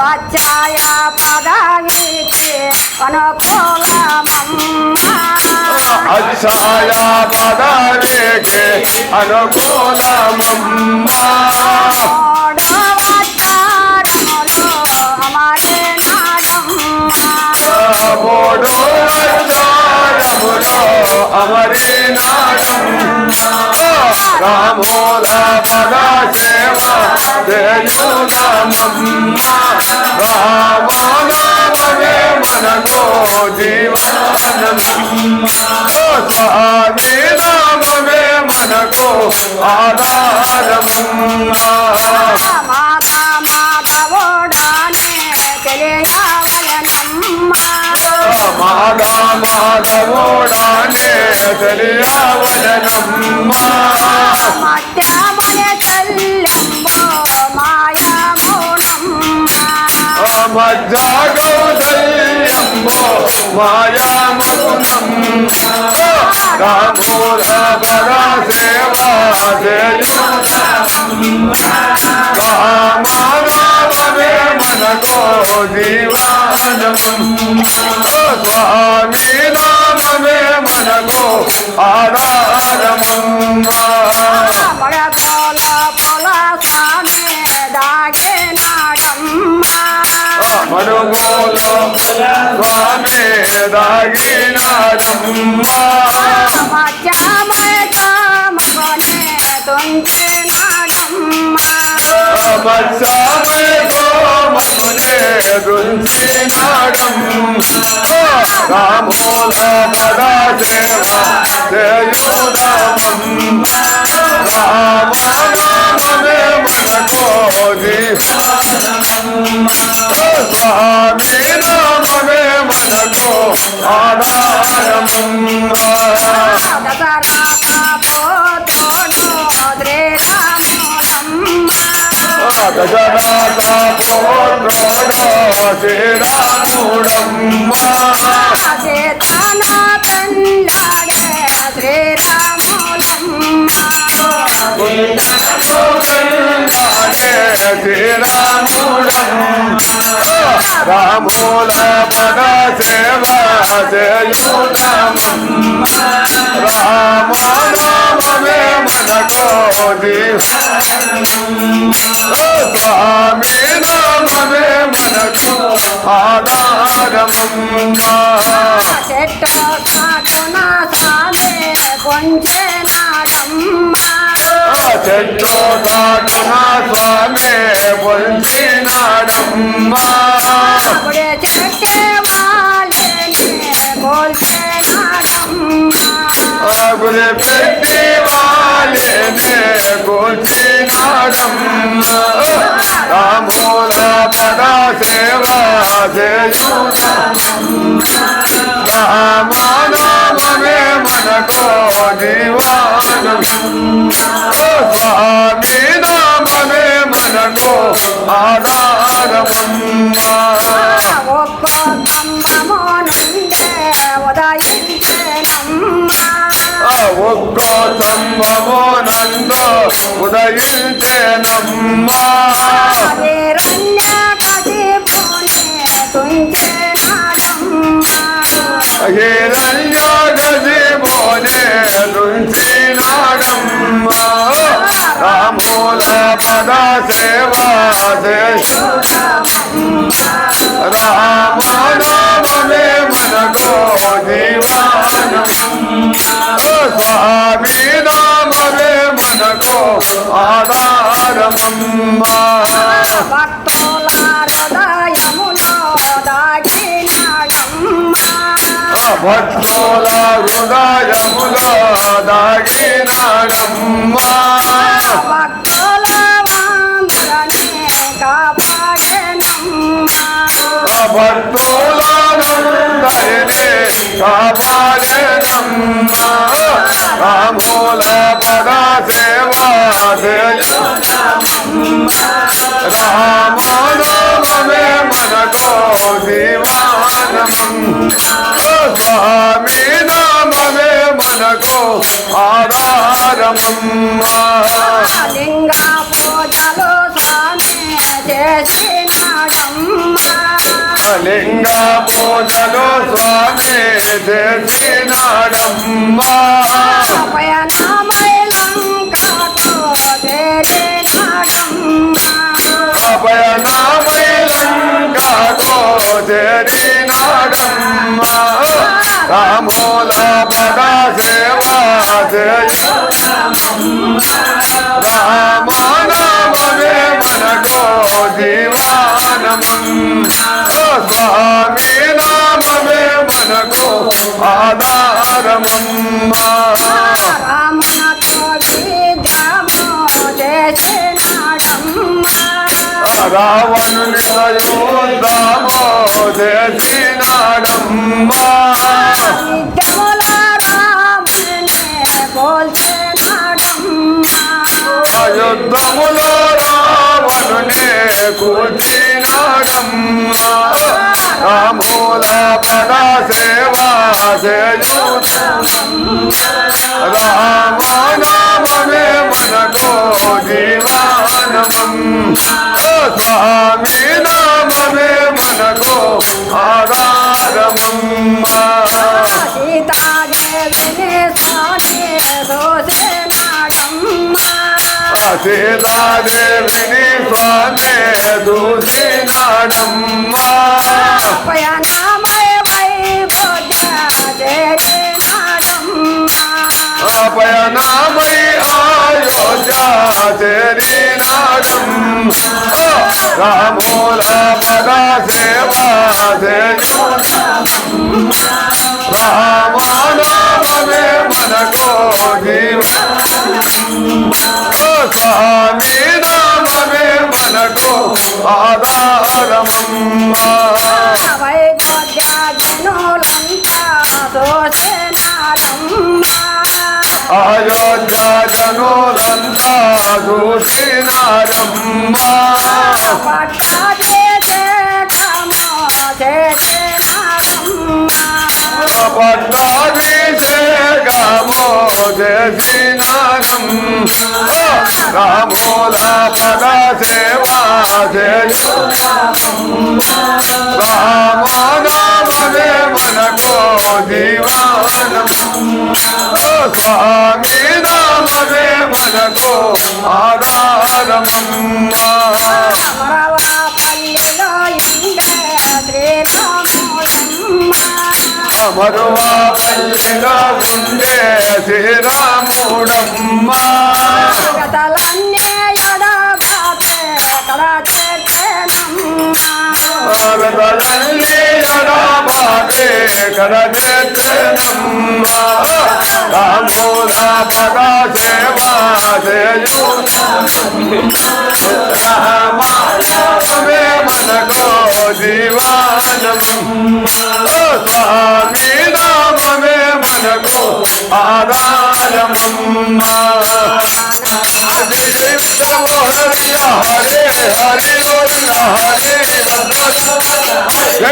వచ్చాయ పదవికి అనుకూలమమ్మా. అచ్చాయ పదవికి అనుకూలమమ్మా అమరే రామోల పద సేవ చేయునమమ్మా రామనామమే జీవనమ్మ జీవనమమ్మా స్వామి నామమే ఆధారమ్మ ఆధారమమ్మా మాత మాధవుడానే తెలియవలనమ్మా మాగా మాధవోడానే తెలియవలనమ్మా మధ్యమయ చెల్లెంబో మాయమౌనమ్మా మజ్జాగౌదల్యంబో మాయామగుణమ్మా రామోల సేవా नको जीवानम स्वामी नाम में मन को आराधम மனுகோலோ சுவாமி தாகினாரம்மா மச்சாமய காமகனே தொங்கினாரம்மா மச்சாமய మత్సామయ గోమకునే దుంచినాడమ్మా రామోల పద సేవ చేయుదామమ్మా రామనామమే మనకో స్వామి నామమే మనకో ఆధారమమ్మా దశరథ పోత్రోడో శ్రీరాముడమ్మా చేతన రామూల పద చేయునమమ్మ రామనామమే మనకో స్వామి నామమే మనకు ఆధారమమ్మ చెట్టు కాటున సామే కొంచెనాడమ్మా చెట్టు దాటున స్వామి చెట్టే గురి పెట్టి వాళ్ళనే కూర్చినాడమ్మా రామూల పద సేవ రామనామమే మనకో జీవానం. స్వామి నామే మనకో ఆధారమమ్మా. స్తంభము నందు ఉదయించేనమ్మా కదిపునే తుంచెనాడమ్మా హిరణ్యగజిబోనే దుంచినాడమ్మా రామూల పద సేవ ఆధారమమ్మా భక్తుల హృదయములో దాగినాడమ్మా. భక్తుల హృదయములో దాగినాడమ్మా భక్తుల వాందరనే కాపాడేనమ్మా. భక్తులందరినీ కాపాడేనమ్మా రామూల పద సేవ రామనామమే మనకో జీవానం స్వామి నామమే మనకో ఆధారమమ్మా లింగ పూజ చేసినాడమ్మా లింగ పూజలు స్వామి రాముల పద సేవ చేయు రామనామమే మనకో జీవానమం స్వామి నామమే మనకో ఆధారమమ్మా రావణుని యుద్ధమో చేసినాడమ్మా విద్యముల రామునే పోల్చినాడమ్మా యుద్ధములో రావణునే కూర్చినాడమ్మా రాముల పద సేవ చేయు రామనామమే మనకో జీవానమం ఓ స్వామి నామమే మనకో ఆధారమమ్మా. సీతాదేవిని స్వామి దోసినాడమ్మా సీతాదేవిని స్వామి దూసినాడమ్మా పయనమై వైభోజ చేరినాడమ్మా అపయనామై అయోధ్య చేరినాడం రామూల పద సేవ చేయు రామానామే మనకో జీవ ఓ స్వామి నామమే మనకో ఆధారమమ్మా వైభోజ జనులంతా దోసినాడమ్మా అయోధ్య జనులంతా చూసినారమ్మా పట్టాభిషేకము చేసినారం రామోల పద సేవా చేయు మనకో జీవనం స్వామి నామమే మనకో ఆధారమమ్మా మరువా పల్లిలో ఉండే శ్రీరాముడమ్మా. రామూల పద సేవా చేయు రామాయణమే మనకో జీవానమమ్మా ఓ స్వామి నామమే మనకో ఆధారమమ్మా. హరి హరి హరి హరి హరి